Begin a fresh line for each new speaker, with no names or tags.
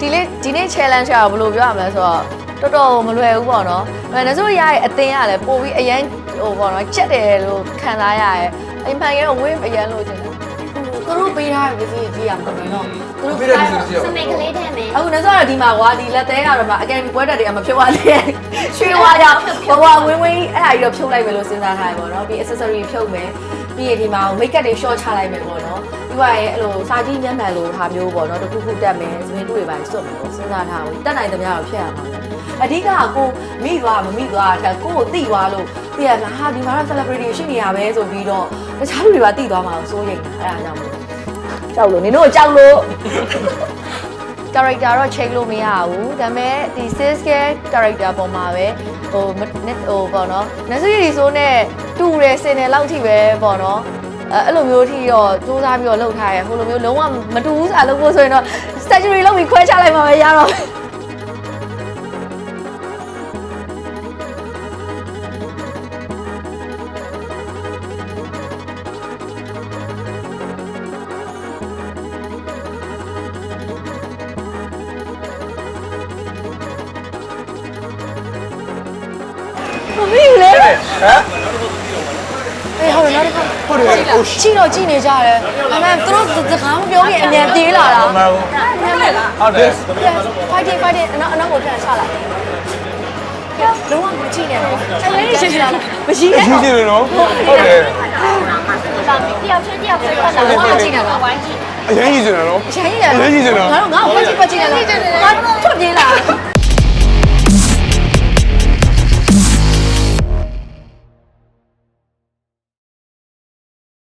ဒီလေးဒီနေ့ challenge ကဘယ်လိုပြောရမလဲဆိုတော့တော်တော်မလွယ်ဘူးပေါ့နော်။ဒါဆိုရရဲ့အသင်းကလည်းပို့ပြီးအရန်ဟိုပေါ့နော်ချက်တယ်လို့ခံစားရရဲ့။အိမ်ဖန်ကတော့ဝင်းအရန်လို့ချင်တယ်။သူတို့ပေးထားတဲ့ပစ္စည်းကြီးရမှာပေါ့နော်။သူတို့
ပြီးတဲ့ဒီစီရော
စမိတ်ကလေးထဲမယ်
အခုနောက်ဆုံးတော့ဒီမှာကွာဒီလက်သေးကတော့မှအကယ်ဒမီပွဲတက်တွေကမဖြစ်သွားသေးရဲ့ရွှေဝါကြောင့်ဘဝဝင်းဝင်းအဲ့ဒါကြီးတော့ဖြုတ်လိုက်မယ်လို့စဉ်းစားထားတယ်ပေါ့နော်ပြီး accessory ဖြုတ်မယ်ပြီးရင်ဒီမှာ make up တွေ short ချလိုက်မယ်ပေါ့နော် ပြီးသွားရင်အဲ့လိုစာကြည့်မျက်မှန်လိုဟာမျိုးပေါ့နော်တစ်ခုခုတက်မယ်စပင်းတူတွေပါစွတ်မယ်ပေါ့စဉ်းစားထားဘူးတက်နိုင်သမျှတော့ဖြတ်ရမှာပဲအဓိကကကိုမိသွားမမိသွားတဲ့ကိုကိုတိသွားလို့သိရလားဟာဒီမှာတော့ celebrity ရှိနေရပဲဆိုပြီးတော့တခြားလူတွေပါတိသွားမှာစိုးရိမ်တာအဲ့ဒါကြောင့်မို့ကြောက်လို့နင်တို့ကြောက်လို့ character တော့ change လို့မရဘူးဒါပေမဲ့ဒီ sales care character ပုံမှာပဲဟိုမနစ်ဟိုပေါ့နော်နစရီဆိုနဲ့တူတယ်စင်တယ်လောက်ထိပဲပေါ့နော် အဲအဲ့လိုမျိုးထိတော့စူးစမ်းပြီးတော့လုပ်ထားရဲဟိုလိုမျိုးလုံးဝမတူဘူးစာလုပ်ဖို့ဆိုရင်တော့ surgery လုပ်ပြီးခွဲချလိုက်မှာပဲရတော့မယ်မမီးလေ
ဟမ်
အေး ဟုတ်တယ်နောက်တစ်ခါ
ဟုတ်တယ်ဟို
ကြည့်တော့ကြည့်နေကြတယ်ဒါပေမဲ့သူတို့စကားမပြောခင်အမြန်ပြေးလာတာ
မှန်ဘူး
ဟုတ်တယ် fighting fighting အနောက်အနောက်ကိုပြန်ချလိုက်လုံးဝမကြည့်နဲ့တော့အဲ့ဒီရှင်းရှင်းမရှိ
အ
နဲ့
ကြီးကြီးလို့နော်ဟုတ်တယ်
ဒါတယောက်ချင်းတယောက်ချင်းပတ်လာတော့ဝိုင်းကြည့်
အရင်ကြီးစင်တယ်နော်
ရရင်ရ
အရင်ကြီးစင်တော့
ငါတို့ငါ့ကိုပတ်ကြည့်ပတ်ကြည့်နေတော့ငါထွက်ပြေးလာ